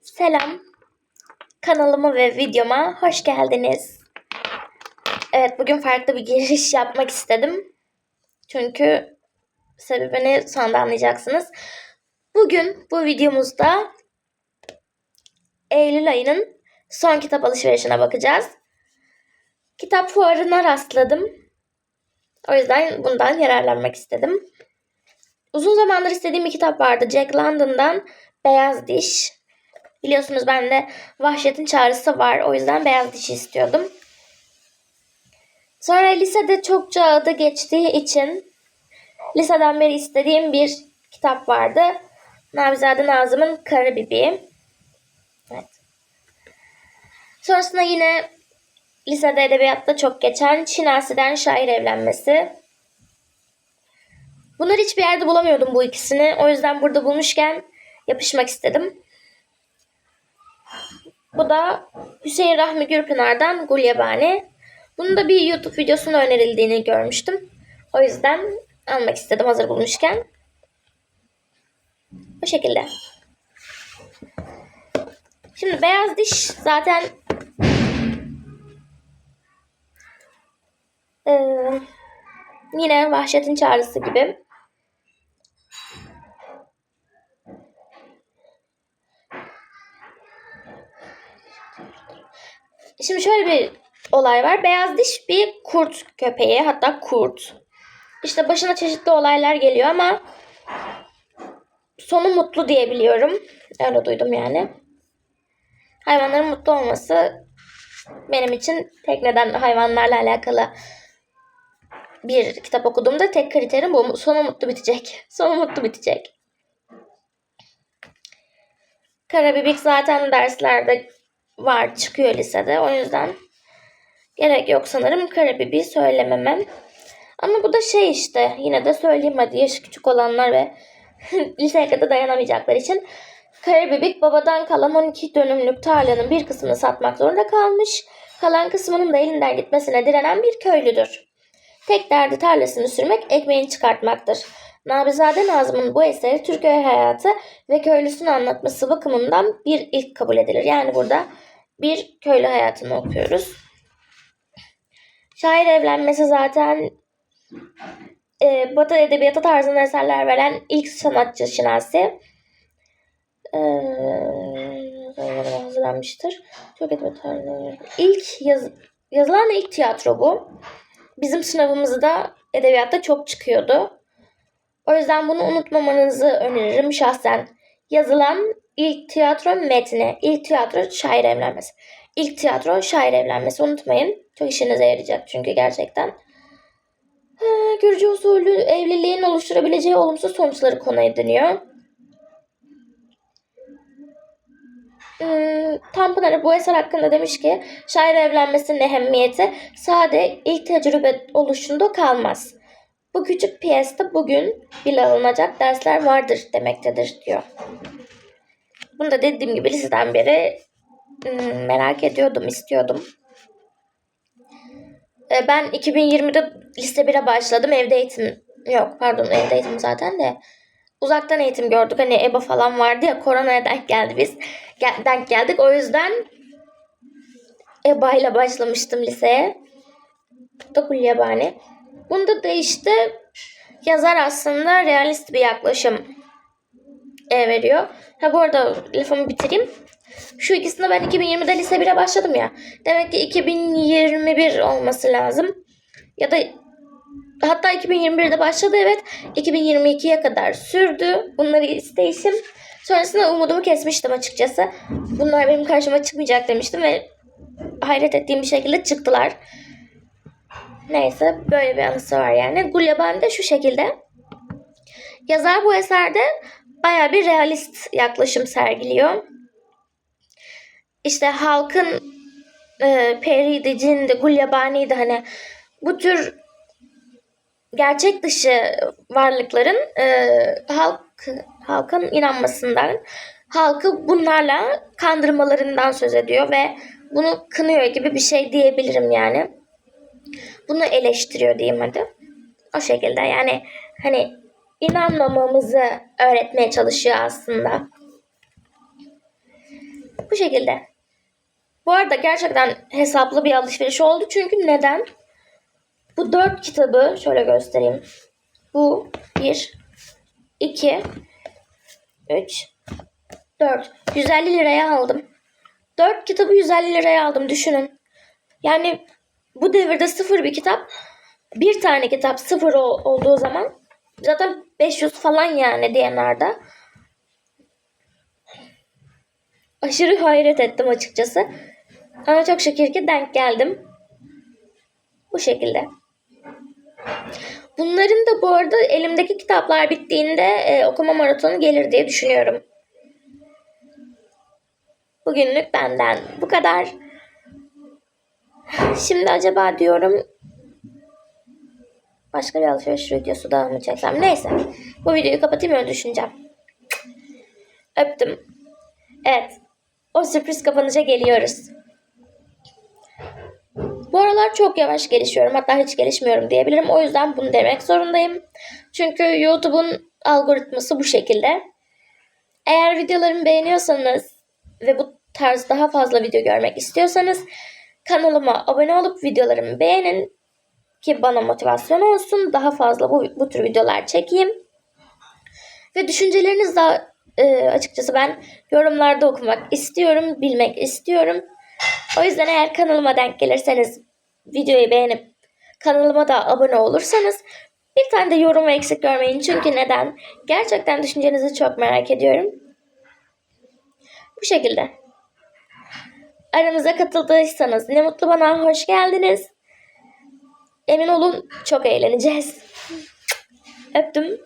Selam. Kanalıma ve videoma hoş geldiniz. Evet bugün farklı bir giriş yapmak istedim. Çünkü sebebini sonra anlayacaksınız. Bugün bu videomuzda Eylül ayının son kitap alışverişine bakacağız. Kitap fuarına rastladım. O yüzden bundan yararlanmak istedim. Uzun zamandır istediğim bir kitap vardı. Jack London'dan Beyaz Diş. Biliyorsunuz bende Vahşet'in Çağrısı var. O yüzden Beyaz Diş'i istiyordum. Sonra lisede çokça adı geçtiği için liseden beri istediğim bir kitap vardı. Nabizade Nazım'ın Karı Bibi. Evet. Sonrasında yine lisede edebiyatta çok geçen Şinasi'den Şair Evlenmesi. Bunları hiçbir yerde bulamıyordum bu ikisini. O yüzden burada bulmuşken yapışmak istedim. Bu da Hüseyin Rahmi Gürpınar'dan Gulyabani. Bunun da bir YouTube videosunda önerildiğini görmüştüm. O yüzden almak istedim hazır bulmuşken. Bu şekilde. Şimdi beyaz diş zaten eee, yine vahşetin çağrısı gibi. Şimdi şöyle bir olay var. Beyaz diş bir kurt köpeği hatta kurt. İşte başına çeşitli olaylar geliyor ama sonu mutlu diyebiliyorum. Öyle duydum yani. Hayvanların mutlu olması benim için tek neden hayvanlarla alakalı bir kitap okuduğumda tek kriterim bu. Sonu mutlu bitecek. Sonu mutlu bitecek. Karabibik zaten derslerde var çıkıyor lisede. O yüzden gerek yok sanırım Karabibik'i söylememem. Ama bu da şey işte yine de söyleyeyim hadi yaşı küçük olanlar ve liseye kadar dayanamayacaklar için. Karabibik babadan kalan 12 dönümlük tarlanın bir kısmını satmak zorunda kalmış. Kalan kısmının da elinden gitmesine direnen bir köylüdür. Tek derdi tarlasını sürmek, ekmeğini çıkartmaktır. Nabizade Nazım'ın bu eseri Türk köy hayatı ve köylüsünü anlatması bakımından bir ilk kabul edilir. Yani burada bir köylü hayatını okuyoruz. Şair evlenmesi zaten e, Batı edebiyatı tarzında eserler veren ilk sanatçı Şinasi. E, hazırlanmıştır. Çok edebiyat tarzında. İlk yaz, yazılan ilk tiyatro bu. Bizim sınavımızda edebiyatta çok çıkıyordu. O yüzden bunu unutmamanızı öneririm şahsen. Yazılan ilk tiyatro metni, ilk tiyatro şair evlenmesi. İlk tiyatro şair evlenmesi unutmayın. Çok işinize yarayacak çünkü gerçekten. Ha, görücü usulü evliliğin oluşturabileceği olumsuz sonuçları konu ediniyor. Hmm, Tanpınar bu eser hakkında demiş ki şair evlenmesinin ehemmiyeti sade ilk tecrübe oluşunda kalmaz. Bu küçük piyeste bugün bile alınacak dersler vardır demektedir diyor. Bunu da dediğim gibi liseden beri hmm, merak ediyordum, istiyordum. E, Ben 2020'de lise 1'e başladım. Evde eğitim yok pardon evde eğitim zaten de uzaktan eğitim gördük. Hani EBA falan vardı ya koronaya denk geldi biz. Gel- denk geldik. O yüzden EBA ile başlamıştım liseye. Da Gulyabani. Bunda da işte yazar aslında realist bir yaklaşım e, veriyor. Ha bu arada lafımı bitireyim. Şu ikisinde ben 2020'de lise 1'e başladım ya. Demek ki 2021 olması lazım. Ya da hatta 2021'de başladı evet. 2022'ye kadar sürdü. Bunları isteyişim. Sonrasında umudumu kesmiştim açıkçası. Bunlar benim karşıma çıkmayacak demiştim ve hayret ettiğim bir şekilde çıktılar. Neyse böyle bir anısı var yani. Gulyabani de şu şekilde. Yazar bu eserde baya bir realist yaklaşım sergiliyor. İşte halkın e, periydi, cindi, gulyabani'ydi hani bu tür gerçek dışı varlıkların e, halk halkın inanmasından, halkı bunlarla kandırmalarından söz ediyor ve bunu kınıyor gibi bir şey diyebilirim yani. Bunu eleştiriyor diyeyim hadi. O şekilde yani hani inanmamamızı öğretmeye çalışıyor aslında. Bu şekilde. Bu arada gerçekten hesaplı bir alışveriş oldu. Çünkü neden? Bu dört kitabı şöyle göstereyim. Bu bir, iki, üç, dört. 150 liraya aldım. Dört kitabı 150 liraya aldım düşünün. Yani bu devirde sıfır bir kitap. Bir tane kitap sıfır ol- olduğu zaman zaten 500 falan yani DNR'da. Aşırı hayret ettim açıkçası. Ama çok şükür ki denk geldim. Bu şekilde. Bunların da bu arada elimdeki kitaplar bittiğinde e, okuma maratonu gelir diye düşünüyorum. Bugünlük benden bu kadar. Şimdi acaba diyorum başka bir alışveriş videosu daha mı çeksem? Neyse. Bu videoyu kapatayım öyle düşüneceğim. Öptüm. Evet. O sürpriz kapanışa geliyoruz. Bu aralar çok yavaş gelişiyorum. Hatta hiç gelişmiyorum diyebilirim. O yüzden bunu demek zorundayım. Çünkü YouTube'un algoritması bu şekilde. Eğer videolarımı beğeniyorsanız ve bu tarz daha fazla video görmek istiyorsanız kanalıma abone olup videolarımı beğenin ki bana motivasyon olsun. Daha fazla bu, bu tür videolar çekeyim. Ve düşünceleriniz de e, açıkçası ben yorumlarda okumak istiyorum, bilmek istiyorum. O yüzden eğer kanalıma denk gelirseniz videoyu beğenip kanalıma da abone olursanız bir tane de yorum eksik görmeyin. Çünkü neden? Gerçekten düşüncenizi çok merak ediyorum. Bu şekilde. Aramıza katıldıysanız ne mutlu bana hoş geldiniz. Emin olun çok eğleneceğiz. Öptüm.